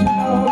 you.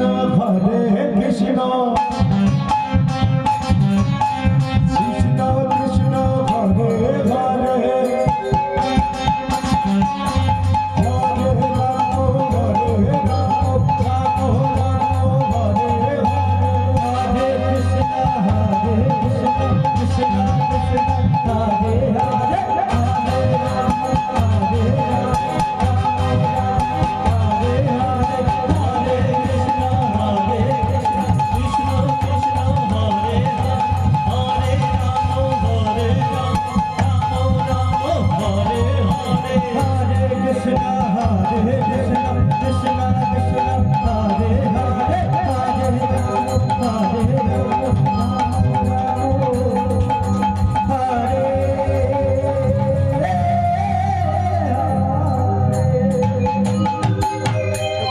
न भरे